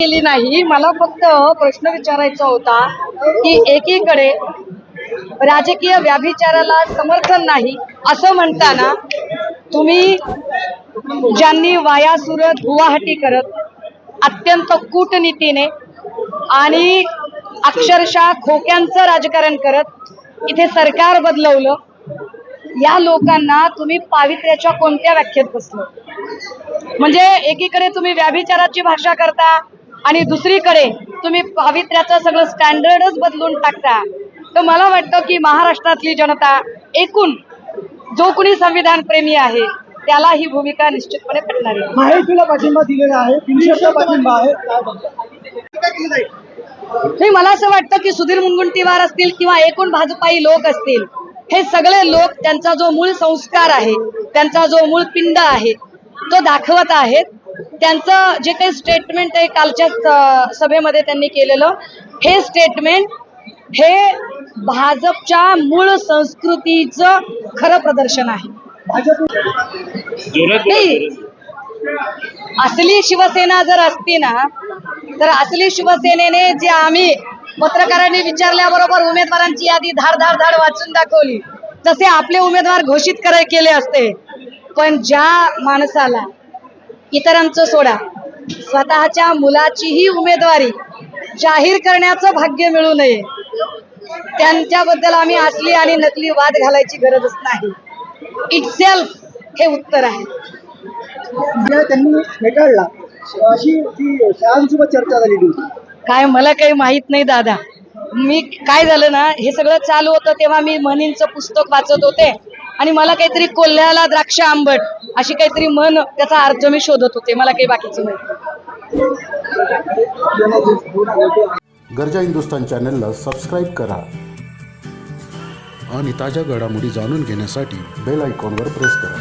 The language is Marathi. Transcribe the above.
केली नाही. मला फक्त प्रश्न विचारायचा होता की एकीकडे राजकीय व्याभिचाराला समर्थन नाही असं म्हणताना तुम्ही ज्यांनी वाया सुरत गुवाहाटी करत अत्यंत कूटनीतीने आणि अक्षरशः खोक्यांचं राजकारण करत इथे सरकार बदलवलं या लोकांना तुम्ही पावित्र्याच्या कोणत्या व्याख्येत बसलं? म्हणजे एकीकडे तुम्ही व्याभिचाराची भाषा करता आणि दुसरीकडे तुम्ही पावित्र्याचं सगळं स्टँडर्डच बदलून टाकता. तर मला वाटतं की महाराष्ट्रातली जनता एकूण जो कोणी संविधान प्रेमी आहे त्याला ही भूमिका निश्चितपणे पटणार आहे. पाठिंबा दिलेला आहे पाठिंबा आहे? नाही मला असं वाटतं की सुधीर मुनगंटीवार असतील किंवा एकूण भाजपाई लोक असतील हे सगळे लोक त्यांचा जो मूळ संस्कार आहे त्यांचा जो मूळ पिंड आहे तो दाखवत आहेत. त्यांचं जे काही स्टेटमेंट आहे कालच्या सभेमध्ये त्यांनी केलेलं हे स्टेटमेंट हे भाजपच्या मूळ संस्कृतीचं खरं प्रदर्शन आहे. नाही. असली शिवसेना जर असती ना तर असली शिवसेनेने जे आम्ही पत्रकारांनी विचारल्याबरोबर उमेदवारांची यादी धाड धाड धाड वाचून दाखवली तसे आपले उमेदवार घोषित कराय केले असते. पण ज्या माणसाला इतरांचं सोडा. स्वतःच्या मुलाचीही उमेदवारी जाहीर करण्याचं भाग्य मिळू नये. त्यांच्याबद्दल आम्ही असली आणि नकली वाद घालायची गरजच नाही. इटसेल्फ हे उत्तर आहे. त्यांनी फेटाळला. अशी ती चर्चा झालेली होती. काय मला काही माहीत नाही दादा. मी काय झालं ना हे सगळं चालू होतं तेव्हा मी म्हणींचं पुस्तक वाचत होते. आणि मला काहीतरी कोल्ह्याला द्राक्ष आंबट अशी काहीतरी मन त्याचा अर्थ मी शोधत होते. मला काही बाकीचं नाही. गरजा हिंदुस्तान चॅनलला सबस्क्राईब करा आणि ताज्या घडामोडी जाणून घेण्यासाठी बेल आयकॉनवर प्रेस करा.